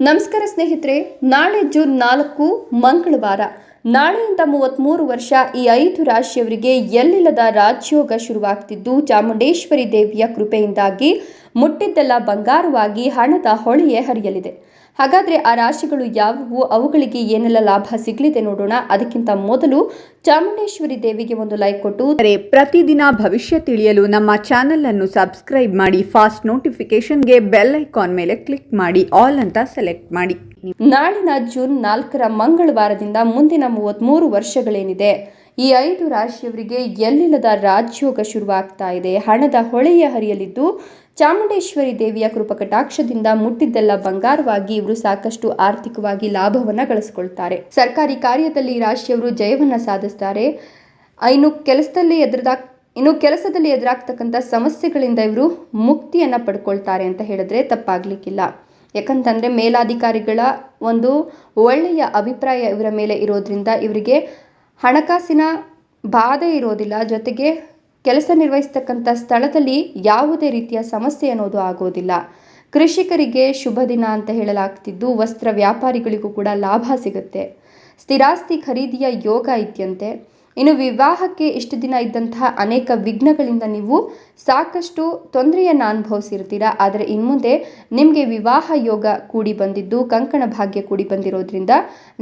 ನಮಸ್ಕಾರ ಸ್ನೇಹಿತರೆ, ನಾಳೆ ಜೂನ್ ನಾಲ್ಕು, ಮಂಗಳವಾರ. ನಾಳೆಯಿಂದ ಮೂವತ್ತ್ಮೂರು ವರ್ಷ ಈ ಐದು ರಾಶಿಯವರಿಗೆ ಎಲ್ಲಿಲ್ಲದ ರಾಜ್ಯೋಗ ಶುರುವಾಗ್ತಿದ್ದು, ಚಾಮುಂಡೇಶ್ವರಿ ದೇವಿಯ ಕೃಪೆಯಿಂದಾಗಿ ಮುಟ್ಟಿದ್ದೆಲ್ಲ ಬಂಗಾರವಾಗಿ ಹಣದ ಹೊಳೆಯೇ ಹರಿಯಲಿದೆ. ಹಾಗಾದರೆ ಆ ರಾಶಿಗಳು ಯಾವುವು? ಅವುಗಳಿಗೆ ಏನೆಲ್ಲ ಲಾಭ ಸಿಗಲಿದೆ ನೋಡೋಣ. ಅದಕ್ಕಿಂತ ಮೊದಲು ಚಾಮುಂಡೇಶ್ವರಿ ದೇವಿಗೆ ಒಂದು ಲೈಕ್ ಕೊಟ್ಟು ಪ್ರತಿದಿನ ಭವಿಷ್ಯ ತಿಳಿಯಲು ನಮ್ಮ ಚಾನೆಲ್ ಅನ್ನು ಸಬ್ಸ್ಕ್ರೈಬ್ ಮಾಡಿ ಫಾಸ್ಟ್ ನೋಟಿಫಿಕೇಶನ್ಗೆ ಬೆಲ್ ಐಕಾನ್ ಮೇಲೆ ಕ್ಲಿಕ್ ಮಾಡಿ ಆಲ್ ಅಂತ ಸೆಲೆಕ್ಟ್ ಮಾಡಿ. ನಾಳಿನ ಜೂನ್ ನಾಲ್ಕರ ಮಂಗಳವಾರದಿಂದ ಮುಂದಿನ ಮೂವತ್ತ್ಮೂರು ವರ್ಷಗಳೇನಿದೆ. ಈ ಐದು ರಾಶಿಯವರಿಗೆ ಎಲ್ಲಿಲ್ಲದ ರಾಜ್ಯೋಗ ಶುರುವಾಗ್ತಾ ಇದೆ. ಹಣದ ಹೊಳೆಯ ಹರಿಯಲಿದ್ದು ಚಾಮುಂಡೇಶ್ವರಿ ದೇವಿಯ ಕೃಪಕಟಾಕ್ಷದಿಂದ ಮುಟ್ಟಿದ್ದೆಲ್ಲ ಬಂಗಾರವಾಗಿ ಇವರು ಸಾಕಷ್ಟು ಆರ್ಥಿಕವಾಗಿ ಲಾಭವನ್ನ ಗಳಿಸಿಕೊಳ್ತಾರೆ. ಸರ್ಕಾರಿ ಕಾರ್ಯದಲ್ಲಿ ರಾಶಿಯವರು ಜಯವನ್ನ ಸಾಧಿಸ್ತಾರೆ. ಇನ್ನು ಕೆಲಸದಲ್ಲಿ ಎದುರದ ಇನ್ನು ಕೆಲಸದಲ್ಲಿ ಎದುರಾಗ್ತಕ್ಕಂಥ ಸಮಸ್ಯೆಗಳಿಂದ ಇವರು ಮುಕ್ತಿಯನ್ನ ಪಡ್ಕೊಳ್ತಾರೆ ಅಂತ ಹೇಳಿದ್ರೆ ತಪ್ಪಾಗ್ಲಿಕ್ಕಿಲ್ಲ. ಯಾಕಂತಂದರೆ ಮೇಲಾಧಿಕಾರಿಗಳ ಒಂದು ಒಳ್ಳೆಯ ಅಭಿಪ್ರಾಯ ಇವರ ಮೇಲೆ ಇರೋದ್ರಿಂದ ಇವರಿಗೆ ಹಣಕಾಸಿನ ಬಾಧೆ ಇರೋದಿಲ್ಲ. ಜೊತೆಗೆ ಕೆಲಸ ನಿರ್ವಹಿಸ್ತಕ್ಕಂಥ ಸ್ಥಳದಲ್ಲಿ ಯಾವುದೇ ರೀತಿಯ ಸಮಸ್ಯೆ ಅನ್ನೋದು ಆಗೋದಿಲ್ಲ. ಕೃಷಿಕರಿಗೆ ಶುಭ ದಿನ ಅಂತ ಹೇಳಲಾಗ್ತಿದ್ದು, ವಸ್ತ್ರ ವ್ಯಾಪಾರಿಗಳಿಗೂ ಕೂಡ ಲಾಭ ಸಿಗುತ್ತೆ. ಸ್ಥಿರಾಸ್ತಿ ಖರೀದಿಯ ಯೋಗ ಇದ್ಯಂತೆ ಇನ್ನು ವಿವಾಹಕ್ಕೆ ಇಷ್ಟು ದಿನ ಇದ್ದಂತಹ ಅನೇಕ ವಿಘ್ನಗಳಿಂದ ನೀವು ಸಾಕಷ್ಟು ತೊಂದರೆಯನ್ನು ಅನುಭವಿಸಿರ್ತೀರಾ? ಆದರೆ ಇನ್ಮುಂದೆ ನಿಮಗೆ ವಿವಾಹ ಯೋಗ ಕೂಡಿ ಬಂದಿದ್ದು, ಕಂಕಣ ಭಾಗ್ಯ ಕೂಡಿ ಬಂದಿರೋದ್ರಿಂದ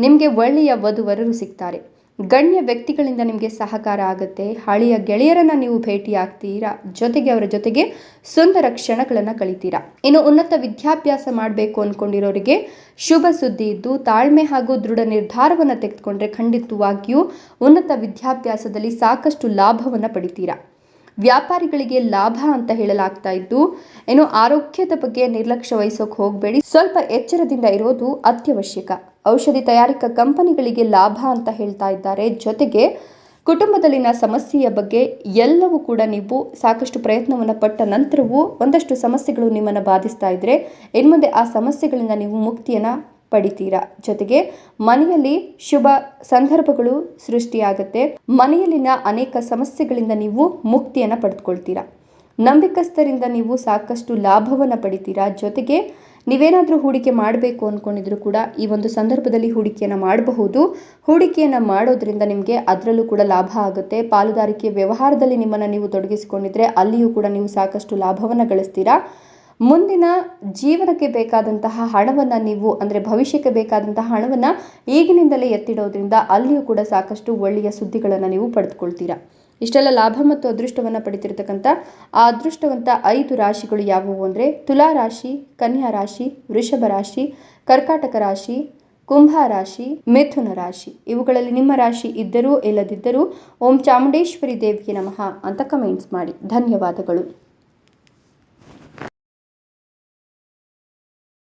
ನಿಮಗೆ ಒಳ್ಳೆಯ ವಧುವರರು ಸಿಗ್ತಾರೆ. ಗಣ್ಯ ವ್ಯಕ್ತಿಗಳಿಂದ ನಿಮಗೆ ಸಹಕಾರ ಆಗುತ್ತೆ. ಹಳೆಯ ಗೆಳೆಯರನ್ನ ನೀವು ಭೇಟಿ ಆಗ್ತೀರಾ ಜೊತೆಗೆ ಅವರ ಜೊತೆಗೆ ಸುಂದರ ಕ್ಷಣಗಳನ್ನು ಕಳಿತೀರಾ? ಇನ್ನು ಉನ್ನತ ವಿದ್ಯಾಭ್ಯಾಸ ಮಾಡಬೇಕು ಅಂದ್ಕೊಂಡಿರೋರಿಗೆ ಶುಭ ಸುದ್ದಿ ಇದ್ದು, ತಾಳ್ಮೆ ಹಾಗೂ ದೃಢ ನಿರ್ಧಾರವನ್ನು ತೆಗೆದುಕೊಂಡ್ರೆ ಖಂಡಿತವಾಗಿಯೂ ಉನ್ನತ ವಿದ್ಯಾಭ್ಯಾಸದಲ್ಲಿ ಸಾಕಷ್ಟು ಲಾಭವನ್ನು ಪಡಿತೀರಾ? ವ್ಯಾಪಾರಿಗಳಿಗೆ ಲಾಭ ಅಂತ ಹೇಳಲಾಗ್ತಾ ಇದ್ದು ಏನು ಆರೋಗ್ಯದ ಬಗ್ಗೆ ನಿರ್ಲಕ್ಷ್ಯ ವಹಿಸೋಕೆ ಹೋಗಬೇಡಿ. ಸ್ವಲ್ಪ ಎಚ್ಚರದಿಂದ ಇರೋದು ಅತ್ಯವಶ್ಯಕ. ಔಷಧಿ ತಯಾರಿಕಾ ಕಂಪನಿಗಳಿಗೆ ಲಾಭ ಅಂತ ಹೇಳ್ತಾ ಇದ್ದಾರೆ. ಜೊತೆಗೆ ಕುಟುಂಬದಲ್ಲಿನ ಸಮಸ್ಯೆಯ ಬಗ್ಗೆ ಎಲ್ಲವೂ ಕೂಡ ನೀವು ಸಾಕಷ್ಟು ಪ್ರಯತ್ನವನ್ನು ಪಟ್ಟ ನಂತರವೂ ಒಂದಷ್ಟು ಸಮಸ್ಯೆಗಳು ನಿಮ್ಮನ್ನು ಬಾಧಿಸ್ತಾ ಇದ್ರೆ, ಇನ್ಮುಂದೆ ಆ ಸಮಸ್ಯೆಗಳಿಂದ ನೀವು ಮುಕ್ತಿಯನ್ನು ಪಡಿತೀರಾ? ಜೊತೆಗೆ ಮನೆಯಲ್ಲಿ ಶುಭ ಸಂದರ್ಭಗಳು ಸೃಷ್ಟಿಯಾಗುತ್ತೆ. ಮನೆಯಲ್ಲಿನ ಅನೇಕ ಸಮಸ್ಯೆಗಳಿಂದ ನೀವು ಮುಕ್ತಿಯನ್ನು ಪಡೆದುಕೊಳ್ತೀರಾ? ನಂಬಿಕಸ್ಥರಿಂದ ನೀವು ಸಾಕಷ್ಟು ಲಾಭವನ್ನು ಪಡಿತೀರಾ? ಜೊತೆಗೆ ನೀವೇನಾದರೂ ಹೂಡಿಕೆ ಮಾಡಬೇಕು ಅಂದ್ಕೊಂಡಿದ್ರು ಕೂಡ ಈ ಒಂದು ಸಂದರ್ಭದಲ್ಲಿ ಹೂಡಿಕೆಯನ್ನು ಮಾಡಬಹುದು. ಹೂಡಿಕೆಯನ್ನು ಮಾಡೋದ್ರಿಂದ ನಿಮಗೆ ಅದರಲ್ಲೂ ಕೂಡ ಲಾಭ ಆಗುತ್ತೆ. ಪಾಲುದಾರಿಕೆ ವ್ಯವಹಾರದಲ್ಲಿ ನಿಮ್ಮನ್ನು ನೀವು ತೊಡಗಿಸಿಕೊಂಡಿದ್ರೆ ಅಲ್ಲಿಯೂ ಕೂಡ ನೀವು ಸಾಕಷ್ಟು ಲಾಭವನ್ನು ಗಳಿಸ್ತೀರಾ? ಮುಂದಿನ ಜೀವನಕ್ಕೆ ಬೇಕಾದಂತಹ ಹಣವನ್ನು ನೀವು, ಅಂದರೆ ಭವಿಷ್ಯಕ್ಕೆ ಬೇಕಾದಂತಹ ಹಣವನ್ನು ಈಗಿನಿಂದಲೇ ಎತ್ತಿಡೋದ್ರಿಂದ ಅಲ್ಲಿಯೂ ಕೂಡ ಸಾಕಷ್ಟು ಒಳ್ಳೆಯ ಸುದ್ದಿಗಳನ್ನು ನೀವು ಪಡೆದುಕೊಳ್ತೀರಾ. ಇಷ್ಟೆಲ್ಲ ಲಾಭ ಮತ್ತು ಅದೃಷ್ಟವನ್ನು ಪಡಿತಿರ್ತಕ್ಕಂಥ ಆ ಅದೃಷ್ಟವಂತ ಐದು ರಾಶಿಗಳು ಯಾವುವು ಅಂದರೆ ತುಲಾ ರಾಶಿ, ಕನ್ಯಾ ರಾಶಿ, ವೃಷಭ ರಾಶಿ, ಕರ್ಕಾಟಕ ರಾಶಿ, ಕುಂಭ ರಾಶಿ, ಮಿಥುನ ರಾಶಿ. ಇವುಗಳಲ್ಲಿ ನಿಮ್ಮ ರಾಶಿ ಇದ್ದರೂ ಇಲ್ಲದಿದ್ದರೂ ಓಂ ಚಾಮುಂಡೇಶ್ವರಿ ದೇವಿಗೆ ನಮಃ ಅಂತ ಕಮೆಂಟ್ಸ್ ಮಾಡಿ. ಧನ್ಯವಾದಗಳು.